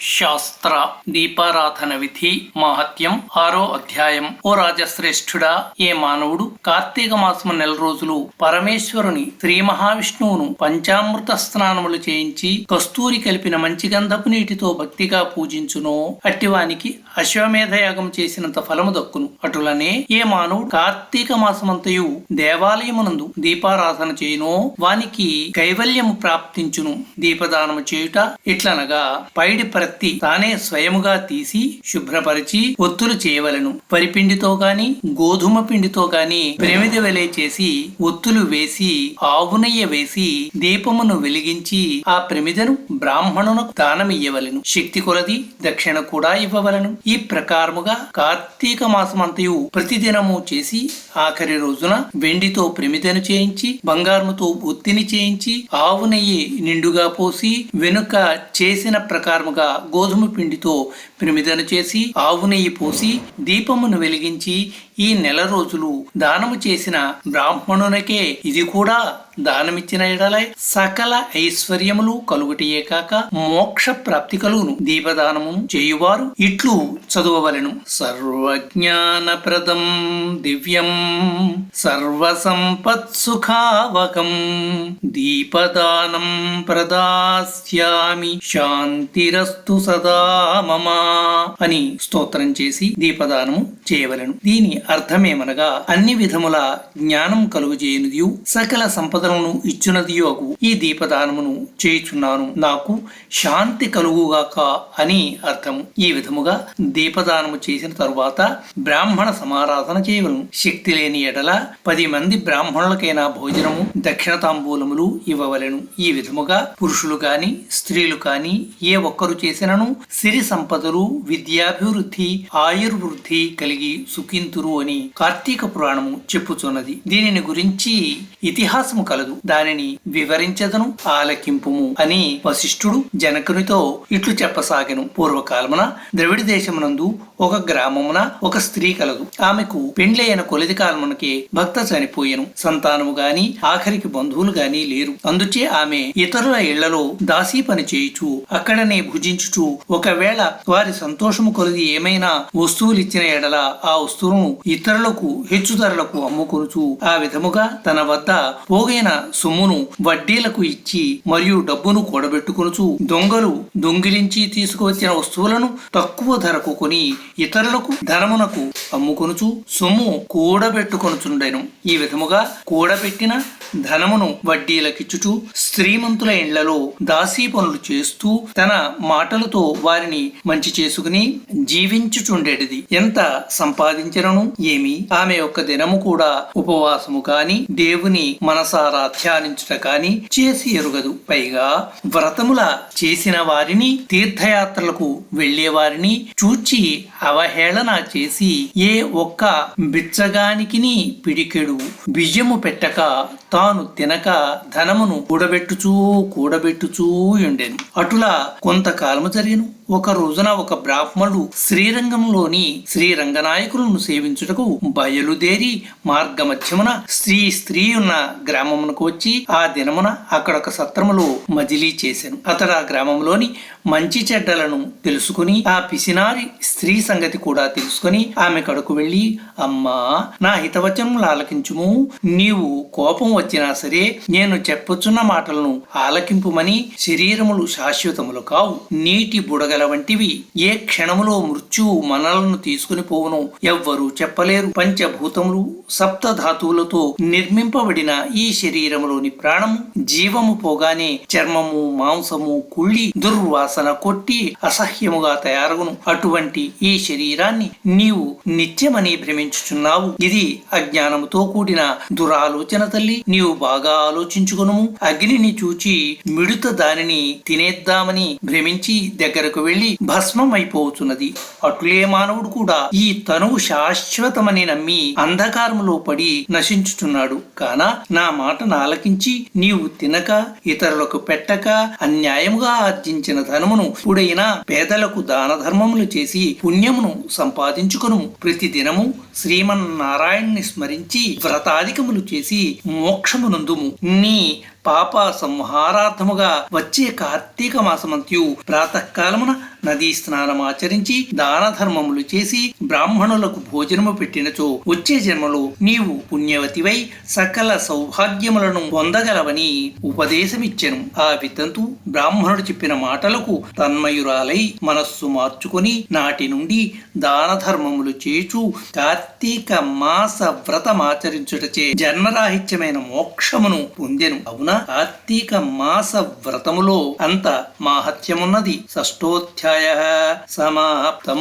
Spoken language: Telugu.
శాస్త్ర దీపారాధన విధి మహత్యం ఆరో అధ్యాయం. ఓ రాజశ్రేష్ఠుడా ఏ మానవుడు? కార్తీక మాసము నెల రోజులు పరమేశ్వరుని శ్రీ మహావిష్ణువును పంచామృత స్నానములు చేయించి కస్తూరి కలిపిన మంచి గంధపు నీటితో భక్తిగా పూజించునో అట్టివానికి అశ్వమేధ యాగం చేసినంత ఫలము దక్కును. అటులనే ఏ మానవుడు కార్తీక మాసమంతయు దేవాలయమునందు దీపారాధన చేయునో వానికి కైవల్యము ప్రాప్తించును. దీపదానము చేయుట ఇట్లనగా పైడి ప్రత్తి తానే స్వయముగా తీసి శుభ్రపరిచి ఒత్తులు చేయవలెను. పరిపిండితో గాని గోధుమ పిండితో గాని ప్రమిది వెలే చేసి ఒత్తులు వేసి ఆవునయ్య వేసి దీపమును వెలిగించి ఆ ప్రమిదను బ్రాహ్మణునకు దానమియ్యవలెను. శక్తి కొలది దక్షిణ కూడా ఇవ్వవలెను. ఈ ప్రకారముగా కార్తీక మాసమంతయు ప్రతిదినము చేసి ఆఖరి రోజున వెండితో ప్రమిదను చేయించి బంగారముతో ఒత్తిని చేయించి ఆవు నెయ్యి నిండుగా పోసి వెనుక చేసిన ప్రకారముగా గోధుమ పిండితో ప్రమిదను చేసి ఆవు నెయ్యి పోసి దీపమును వెలిగించి ఈ నెల రోజులు దానము చేసిన బ్రాహ్మణునకే ఇది కూడా దానమిచ్చిన ఎడలై సకల ఐశ్వర్యములు కలుగుటియే కాక మోక్ష ప్రాప్తి కలుగును. దీపదానము చేయువారు ఇట్లు చదువవలెను. సర్వజ్ఞానప్రదం దివ్యం సర్వసంపత్సుఖావకం దీపదానం ప్రదాస్యామి శాంతిరస్తు సదా మమ. అని స్తోత్రం చేసి దీపదానము చేయవలెను. దీని అర్థమేమనగా అన్ని విధముల జ్ఞానం కలుగుజేయనిదియు సకల సంపదలను ఇచ్చునదియు ఈ దీపదానమును చేయుచున్నాను. నాకు శాంతి కలుగుగాక అని అర్థము. ఈ విధముగా దీపదానము చేసిన తరువాత బ్రాహ్మణ సమారాధన చేయవలను. శక్తి లేని ఎడల పది మంది బ్రాహ్మణులకైనా భోజనము దక్షిణ తాంబూలములు ఇవ్వవలెను. ఈ విధముగా పురుషులు కాని స్త్రీలు కాని ఏ ఒక్కరు చేసినను సిరి సంపదలు విద్యాభివృద్ధి ఆయుర్వృద్ధి కలిగి సుఖింతురు అని కార్తీక పురాణము చెప్పుచున్నది. దీనిని గురించి ఇతిహాసము కలదు. దానిని వివరించదను ఆలకింపుము అని వశిష్ఠుడు జనకునితో ఇట్లు చెప్పసాగెను. పూర్వకాలమున ద్రవిడ దేశమునందు ఒక గ్రామమున ఒక స్త్రీ కలదు. ఆమెకు పెండ్లైన కొలిది కాలమునకే భక్త చనిపోయెను. సంతానము గాని ఆఖరికి బంధువులు గాని లేరు. అందుచే ఆమె ఇతరుల ఇళ్ళలో దాసీ పని చేయుచు అక్కడనే భుజించుచు ఒకవేళ వారి వారి సంతోషము కొలిది ఏమైనా వస్తువులు ఇచ్చిన ఎడల ఆ వస్తువును ఇతరులకు హెచ్చు ధరలకు అమ్ముకొనుచు ఆ విధముగా తన వద్ద పోగైన సొమ్మును వడ్డీలకు ఇచ్చి మరియు డబ్బును కూడబెట్టుకొనుచు దొంగలు దొంగిలించి తీసుకువచ్చిన వస్తువులను తక్కువ ధరకు కొని ఇతరులకు ధనమునకు అమ్ముకొనుచు సొమ్ము కూడబెట్టుకొనుచుండెను. ఈ విధముగా కూడబెట్టిన ధనమును వడ్డీలకిచ్చుచు శ్రీమంతుల ఇండ్లలో దాసీ పనులు చేస్తూ తన మాటలతో వారిని మంచి చేసుకుని జీవించుచుండేటిది ఎంత సంపాదించరను ఏమి? ఆమె యొక్క దినము కూడా ఉపవాసము కాని దేవుని మనసారా ధ్యానించుట కాని చేసి ఎరుగదు. పైగా వ్రతముల చేసిన వారిని తీర్థయాత్రలకు వెళ్ళే వారిని చూచి అవహేళన చేసి ఏ ఒక్క బిచ్చగానికిని పిడికెడు. బియ్యము పెట్టక తాను తినక ధనమును కూడబెట్టుచూ కూడబెట్టుచూ ఉండెను అటులా కొంతకాలము జరిగను. ఒక రోజున ఒక బ్రాహ్మణుడు శ్రీరంగంలోని శ్రీరంగనాయకులను సేవించుటకు బయలుదేరి మార్గమధ్యమున స్త్రీ స్త్రీ ఉన్న గ్రామమునకు వచ్చి ఆ దినమున అక్కడ ఒక సత్రములో మజిలీ చేశాను అతడు ఆ గ్రామంలోని మంచి చెడ్డలను తెలుసుకుని ఆ పిసినారి స్త్రీ సంగతి కూడా తెలుసుకుని ఆమె కడుకు వెళ్ళి అమ్మా నా హితవచనములు ఆలకించుము. నీవు కోపం వచ్చినా సరే నేను చెప్పుచున్న మాటలను ఆలకింపుమని శరీరములు శాశ్వతములు కావు. నీటి బుడగల వంటివి ఏ క్షణములో మృత్యువు మనలను తీసుకుని పోవును ఎవ్వరూ చెప్పలేరు. పంచభూతములు సప్త ధాతువులతో నిర్మింపబడిన ఈ శరీరములోని ప్రాణము జీవము పోగానే చర్మము మాంసము కుళ్ళి దుర్వాసన కొట్టి అసహ్యముగా తయారగును. అటువంటి ఈ శరీరాన్ని నీవు నిత్యమని భ్రమించుచున్నావు. ఇది అజ్ఞానముతో కూడిన దురాలోచన తల్లి. నీవు బాగా ఆలోచించుకును అగ్నిని చూచి మిడుత దానిని తినేద్దామని భ్రమించి దగ్గరకు వెళ్ళి భస్మం అయిపోతున్నది అటులే మానవుడు కూడా ఈ తనువు శాశ్వతమని నమ్మి అంధకారములో పడి నశించుచున్నాడు. కాన నా మాట నాలకించి నీవు తినక ఇతరులకు పెట్టక అన్యాయముగా ఆర్జించిన ధనమును ఇప్పుడైనా పేదలకు దాన ధర్మములు చేసి పుణ్యమును సంపాదించుకును ప్రతి దినము శ్రీమన్నారాయణ్ణి స్మరించి వ్రతాధికములు చేసి మోక్షమునందుము నీ పాప సంహారార్థముగా వచ్చే కార్తీక మాసమంత్యు ప్రాతకాలమున నదీ స్నానం ఆచరించి దాన ధర్మములు చేసి బ్రాహ్మణులకు భోజనము పెట్టినచో వచ్చే జన్మలో నీవు పుణ్యవతివై సకల సౌభాగ్యములను పొందగలవని ఉపదేశమిచ్చెను. ఆ వితంతు బ్రాహ్మణుడు చెప్పిన మాటలకు తన్మయురాలై మనస్సు మార్చుకొని నాటి నుండి దాన ధర్మములు చేచు కార్తీక మాస వ్రతమాచరించుటచే జన్మరాహిత్యమైన మోక్షమును పొందెను. అవునా? కార్తీక మాస వ్రతములో అంత మాహత్యమున్నది. షష్ఠోధ్యాయ సమాప్తం